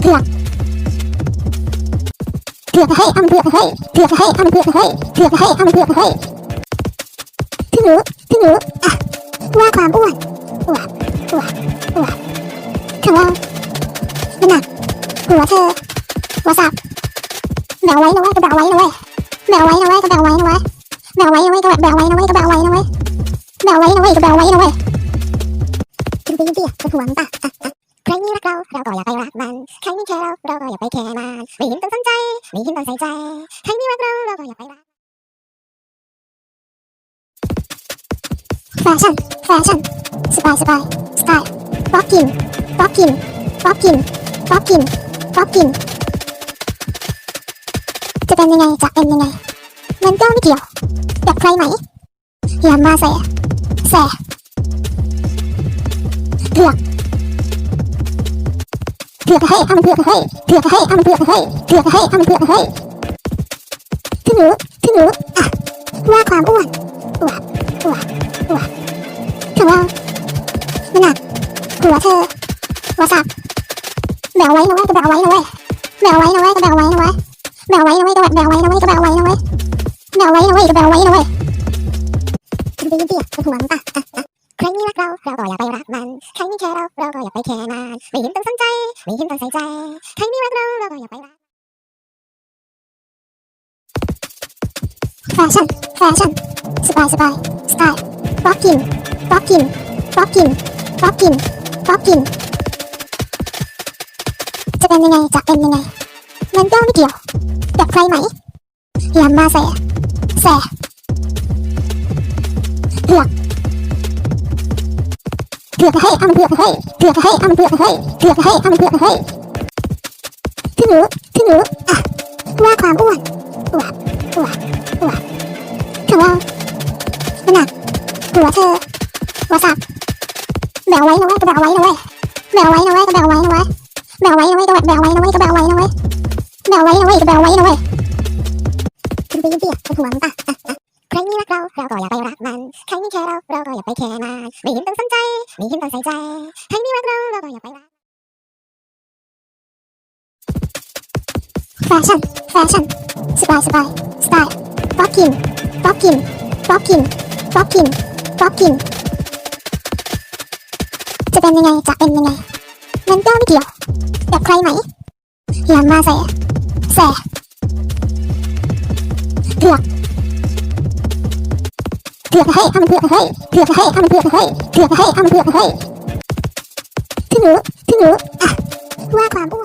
เผือกเผือกเฮ้ยเอามันเผือกเฮ้ยเผือกเฮ้ยเอามันเผือกเฮ้ยเผือกเฮ้ยเอามันเผือกเฮ้ยพี่หนูพี่หนูอะว่าความอ้วนอ้วนอ้วนอ้วนของเราน้ำหนักหัวเธอหัวสับแบวไว้นะเว้ยก็แบวไว้นะเว้ยแบวไว้นะเว้ยก็แบวไว้นะเว้ยแบวไว้นะเว้ยก็แบวไว้นะเว้ยก็แบไว้นะเว้ย รไม่รักเราเราก็อย่าไปรักมัน ใครไม่แคร์เราเราก็อย่าไปแคร์มันไม่เห็นต้องสนใจไม่เห็นต้องใส่ใจ ใครไม่รักเราเราก็อย่าไปรักแฟชั่นแฟชั่นสบายสบายสไตล์ป๊อปกินป๊อปกินป๊อปกินป๊อปกินป๊อปกินจะเป็นยังไงจะเป็นยังไงมันก็ไม่เกี่ยวกับใครไหมอย่ามาแสแสเผือก เผือกให้เอามันเผือกให้เผือกให้เอามันเผือกให้เผือกให้เอามันเผือกให้พี่หนูพี่หนูอะว่าความอ้วนอ้วนอ้วนอ้วนของเราน้ำหนักหัวเธอหัวสับแบวไว้นะเว้ยก็แบวไว้นะเว้ยแบวไว้นะเว้ยก็แบวไว้นะเว้ยแบวไว้นะเว้ยก็แบวไว้นะเว้ยก็แบวไว้นะเว้ยแบวไว้นะเว้ยก็แบวไว้นะเว้ย เราก็อย่าไปรักมันใครไม่แคร์เราเราก็อย่าไปแคร์มันไม่เห็นต้องสนใจไม่เห็นต้องใส่ใจใครไม่รักเราเราก็อย่าไปรักแฟชั่นแฟชั่นสบายสบายสไตล์ป๊อปกินป๊อปกินป๊อปกินป๊อปกินป๊อปกินจะเป็นยังไงจะเป็นยังไงมันก็ไม่เกี่ยวกับใครไหมอย่ามาแสแสเผือก เผือกให้เอามันเผือกให้เผือกให้เอามันเผือกให้เผือกให้เอามันเผือกให้พี่หนูพี่หนูอะว่าความอ้วนอ้วนอ้วนอ้วนของเราน้ำหนักหัวเธอหัวสับแบวไว้นะเว้ยก็แบวไว้นะเว้ยแบวไว้นะเว้ยก็แบวไว้นะเว้ยแบวไว้นะเว้ยก็แบวไว้นะเว้ยก็แบวไว้นะเว้ยแบวไว้นะเว้ยก็แบวไว้นะเว้ยจริงๆจริงๆจะห่วงป่ะอะอะใครม่รักเราเราก็อย่าไป มันใครไม่แคร์เราเราก็อย่าไปแคร์มันไม่เห็นต้องสนใจไม่เห็นต้องใส่ใจใครไม่รักเราเราก็อย่าไปรักแฟชั่นแฟชั่นสบายสบายสไตล์ป๊อปกินป๊อปกินป๊อปกินป๊อปกินป๊อปกินจะเป็นยังไงจะเป็นยังไงมันก็ไม่เกี่ยวกับใครไหมอย่ามาแสแส เผือกให้เอามันเผือกให้เผือกให้เอามันเผือกให้เผือกให้เอามันเผือกให้ที่หนูที่หนูอะว่าความอ้วน